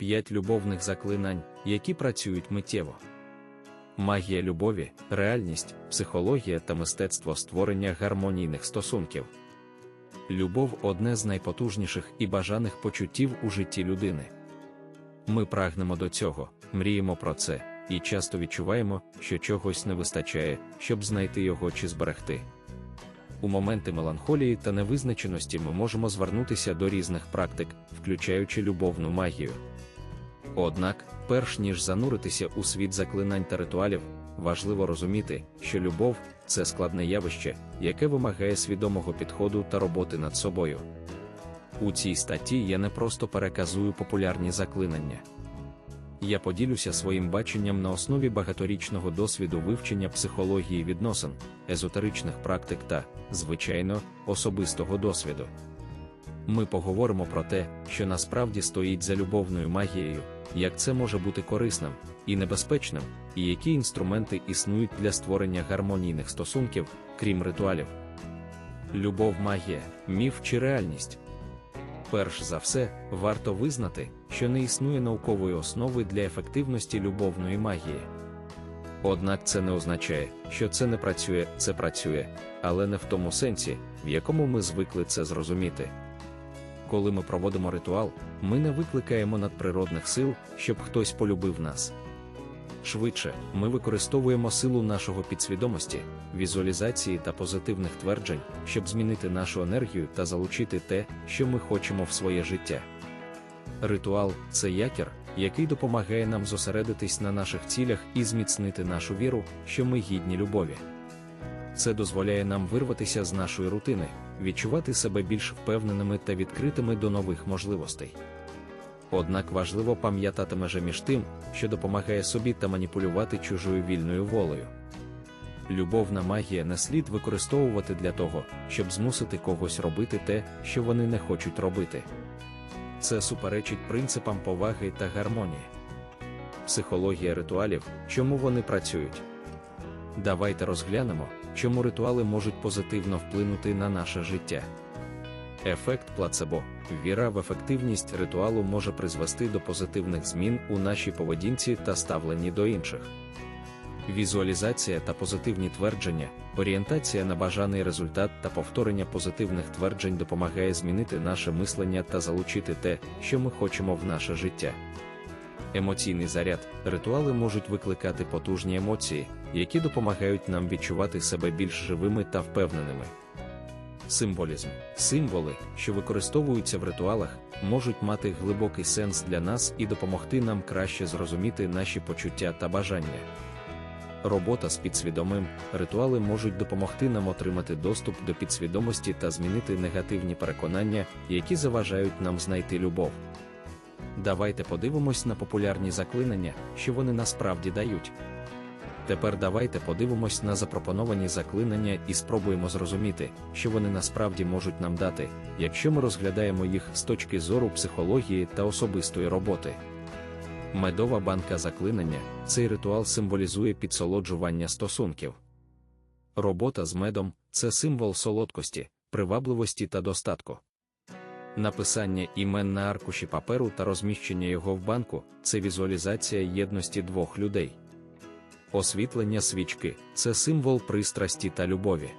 5 любовних заклинань, які працюють миттєво. Магія любові, реальність, психологія та мистецтво створення гармонійних стосунків. Любов одне з найпотужніших і бажаних почуттів у житті людини. Ми прагнемо до цього, мріємо про це, і часто відчуваємо, що чогось не вистачає, щоб знайти його чи зберегти. У моменти меланхолії та невизначеності ми можемо звернутися до різних практик, включаючи любовну магію. Однак, перш ніж зануритися у світ заклинань та ритуалів, важливо розуміти, що любов це складне явище, яке вимагає свідомого підходу та роботи над собою. У цій статті я не просто переказую популярні заклинання. Я поділюся своїм баченням на основі багаторічного досвіду вивчення психології відносин, езотеричних практик та, звичайно, особистого досвіду. Ми поговоримо про те, що насправді стоїть за любовною магією, як це може бути корисним і небезпечним, і які інструменти існують для створення гармонійних стосунків, крім ритуалів. Любов магія, міф чи реальність. Перш за все, варто визнати, що не існує наукової основи для ефективності любовної магії. Однак це не означає, що це не працює, це працює, але не в тому сенсі, в якому ми звикли це зрозуміти. Коли ми проводимо ритуал, ми не викликаємо надприродних сил, щоб хтось полюбив нас. Швидше, ми використовуємо силу нашого підсвідомості, візуалізації та позитивних тверджень, щоб змінити нашу енергію та залучити те, що ми хочемо в своє життя. Ритуал це якір, який допомагає нам зосередитись на наших цілях і зміцнити нашу віру, що ми гідні любові. Це дозволяє нам вирватися з нашої рутини, відчувати себе більш впевненими та відкритими до нових можливостей. Однак важливо пам'ятати меже між тим, що допомагає собі та маніпулювати чужою вільною волею. Любовна магія не слід використовувати для того, щоб змусити когось робити те, що вони не хочуть робити. Це суперечить принципам поваги та гармонії. Психологія ритуалів, чому вони працюють. Давайте розглянемо, чому ритуали можуть позитивно вплинути на наше життя. Ефект плацебо, віра в ефективність ритуалу може призвести до позитивних змін у нашій поведінці та ставленні до інших. Візуалізація та позитивні твердження, орієнтація на бажаний результат та повторення позитивних тверджень допомагає змінити наше мислення та залучити те, що ми хочемо в наше життя. Емоційний заряд, ритуали можуть викликати потужні емоції, які допомагають нам відчувати себе більш живими та впевненими. Символізм, символи, що використовуються в ритуалах, можуть мати глибокий сенс для нас і допомогти нам краще зрозуміти наші почуття та бажання. Робота з підсвідомим, ритуали можуть допомогти нам отримати доступ до підсвідомості та змінити негативні переконання, які заважають нам знайти любов. Давайте подивимось на популярні заклинання, що вони насправді дають. Тепер давайте подивимось на запропоновані заклинання і спробуємо зрозуміти, що вони насправді можуть нам дати, якщо ми розглядаємо їх з точки зору психології та особистої роботи. Медова банка заклинання цей ритуал символізує підсолоджування стосунків. Робота з медом це символ солодкості, привабливості та достатку. Написання імен на аркуші паперу та розміщення його в банку це візуалізація єдності двох людей. Освітлення свічки це символ пристрасті та любові.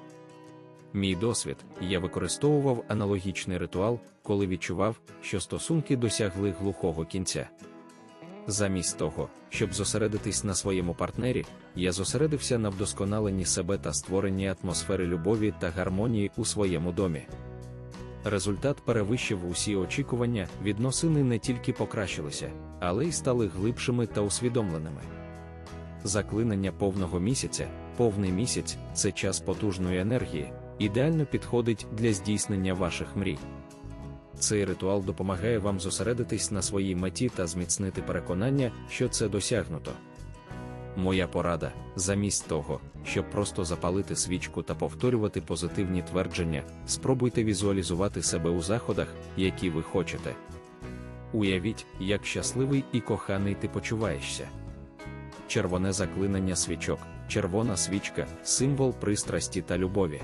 Мій досвід я використовував аналогічний ритуал, коли відчував, що стосунки досягли глухого кінця. Замість того, щоб зосередитись на своєму партнері, я зосередився на вдосконаленні себе та створенні атмосфери любові та гармонії у своєму домі. Результат перевищив усі очікування, відносини не тільки покращилися, але й стали глибшими та усвідомленими. Заклинання повного місяця, повний місяць це час потужної енергії, ідеально підходить для здійснення ваших мрій. Цей ритуал допомагає вам зосередитись на своїй меті та зміцнити переконання, що це досягнуто. Моя порада, замість того, щоб просто запалити свічку та повторювати позитивні твердження, спробуйте візуалізувати себе у заходах, які ви хочете. Уявіть, як щасливий і коханий ти почуваєшся. Червоне заклинання свічок, червона свічка символ пристрасті та любові.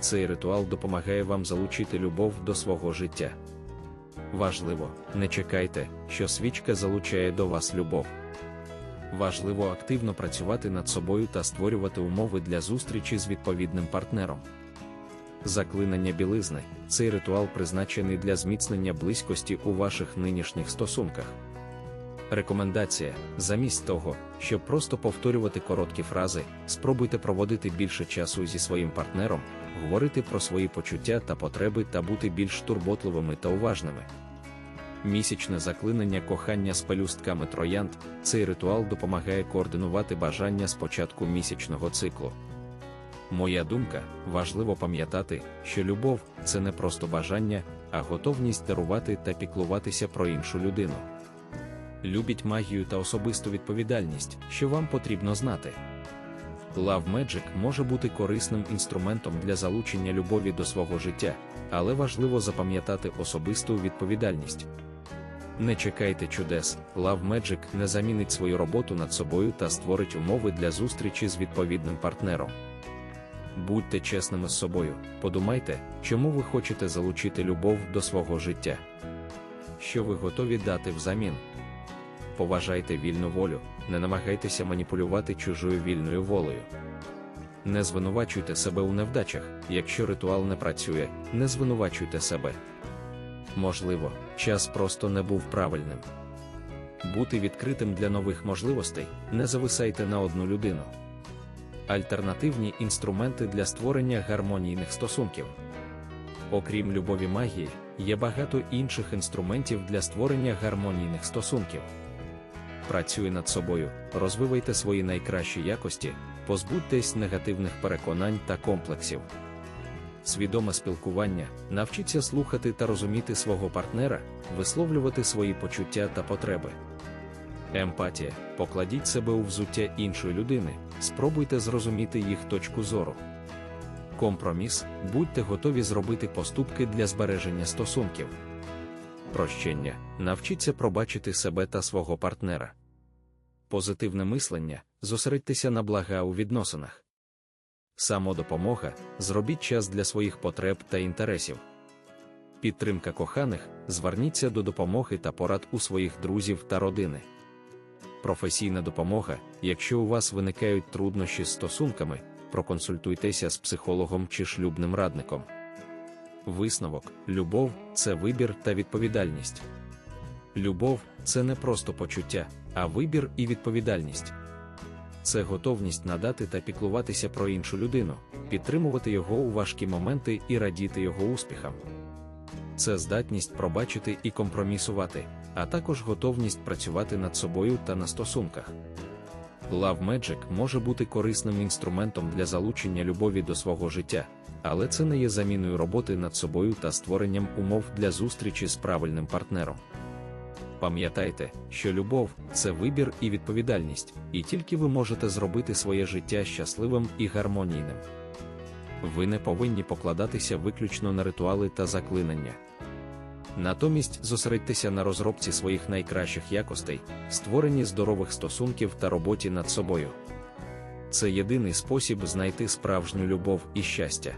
Цей ритуал допомагає вам залучити любов до свого життя. Важливо, не чекайте, що свічка залучає до вас любов. Важливо активно працювати над собою та створювати умови для зустрічі з відповідним партнером. Заклинання білизни цей ритуал призначений для зміцнення близькості у ваших нинішніх стосунках. Рекомендація: замість того, щоб просто повторювати короткі фрази, спробуйте проводити більше часу зі своїм партнером, говорити про свої почуття та потреби та бути більш турботливими та уважними. Місячне заклинання кохання з пелюстками троянд цей ритуал допомагає координувати бажання з початку місячного циклу. Моя думка, важливо пам'ятати, що любов це не просто бажання, а готовність дарувати та піклуватися про іншу людину. Любіть магію та особисту відповідальність, що вам потрібно знати. Love Magic може бути корисним інструментом для залучення любові до свого життя, але важливо запам'ятати особисту відповідальність. Не чекайте чудес, Love Magic не замінить свою роботу над собою та створить умови для зустрічі з відповідним партнером. Будьте чесними з собою, подумайте, чому ви хочете залучити любов до свого життя. Що ви готові дати взамін? Поважайте вільну волю, не намагайтеся маніпулювати чужою вільною волею. Не звинувачуйте себе у невдачах, якщо ритуал не працює, не звинувачуйте себе. Можливо, час просто не був правильним. Бути відкритим для нових можливостей, не зависайте на одну людину. Альтернативні інструменти для створення гармонійних стосунків. Окрім любові магії, є багато інших інструментів для створення гармонійних стосунків. Працюй над собою, розвивайте свої найкращі якості, позбудьтесь негативних переконань та комплексів. Свідоме спілкування, навчіться слухати та розуміти свого партнера, висловлювати свої почуття та потреби. Емпатія, покладіть себе у взуття іншої людини, спробуйте зрозуміти їх точку зору. Компроміс, будьте готові зробити поступки для збереження стосунків. Прощення, навчіться пробачити себе та свого партнера. Позитивне мислення, зосередьтеся на блага у відносинах. Самодопомога, зробіть час для своїх потреб та інтересів. Підтримка коханих, зверніться до допомоги та порад у своїх друзів та родини. Професійна допомога, якщо у вас виникають труднощі з стосунками, проконсультуйтеся з психологом чи шлюбним радником. Висновок, любов це вибір та відповідальність. Любов це не просто почуття, а вибір і відповідальність. Це готовність надати та піклуватися про іншу людину, підтримувати його у важкі моменти і радіти його успіхам. Це здатність пробачити і компромісувати, а також готовність працювати над собою та на стосунках. Love Magic може бути корисним інструментом для залучення любові до свого життя, але це не є заміною роботи над собою та створенням умов для зустрічі з правильним партнером. Пам'ятайте, що любов це вибір і відповідальність, і тільки ви можете зробити своє життя щасливим і гармонійним. Ви не повинні покладатися виключно на ритуали та заклинання. Натомість зосередьтеся на розробці своїх найкращих якостей, створенні здорових стосунків та роботі над собою. Це єдиний спосіб знайти справжню любов і щастя.